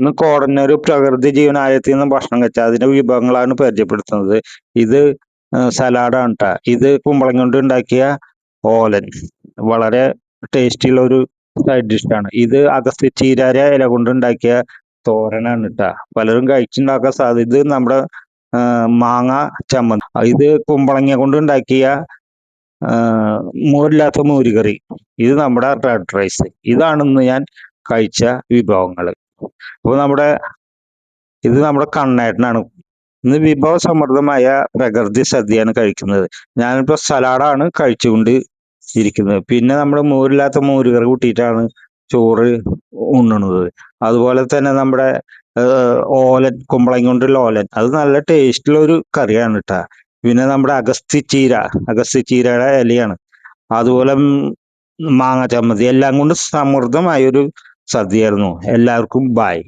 ഇന്ന് കോടന്നൂർ പ്രകൃതി ജീവനാലയത്തിൽ നിന്ന് ഭക്ഷണം കഴിച്ച അതിന്റെ വിഭവങ്ങളാണ് പരിചയപ്പെടുത്തുന്നത്. ഇത് സലാഡാണ് ട്ടാ. ഇത് കുമ്പളങ്ങ കൊണ്ട് ഉണ്ടാക്കിയ ഓലൻ. വളരെ ടേസ്റ്റിയുള്ള ഒരു സൈഡ് ഡിഷാണ് ഇത് അഗസ്ത്യ ചീരാര ഇല കൊണ്ട് ഉണ്ടാക്കിയ തോരനാണ് ട്ടാ. പലരും കഴിച്ചുണ്ടാക്കാൻ സാധ്യത ഇത് നമ്മുടെ മാങ്ങ ചമ്മന്തി. ഇത് കുമ്പളങ്ങ കൊണ്ട് ഉണ്ടാക്കിയ മോരില്ലാത്ത മോരുകറി. ഇത് നമ്മുടെ റെഡ് റൈസ്. ഇതാണ് ഇന്ന് ഞാൻ കഴിച്ച വിഭവങ്ങൾ അപ്പോൾ നമ്മുടെ ഇത് നമ്മുടെ കണ്ണേട്ടനാണ്. ഇന്ന് വിഭവ സമൃദ്ധമായ പ്രകൃതി സദ്യയാണ് കഴിക്കുന്നത്. ഞാനിപ്പോ സലാഡാണ് കഴിച്ചുകൊണ്ട് ഇരിക്കുന്നത്. പിന്നെ നമ്മൾ മോരില്ലാത്ത മോരുകറി കൂട്ടിയിട്ടാണ് ചോറ് ഉണ്ണുന്നത് അതുപോലെ തന്നെ നമ്മുടെ ഓലൻ കുമ്പളങ്ങ കൊണ്ടുള്ള ഓലൻ. അത് നല്ല ടേസ്റ്റുള്ള ഒരു കറിയാണ് കേട്ടാ പിന്നെ നമ്മുടെ അഗസ്തി ചീര അഗസ്തി ചീരയുടെ ഇലയാണ്. അതുപോലെ മാങ്ങ ചമ്മന്തി എല്ലാം കൊണ്ട് സമൃദ്ധമായ ഒരു സദ്യയായിരുന്നു. എല്ലാവർക്കും ബായ്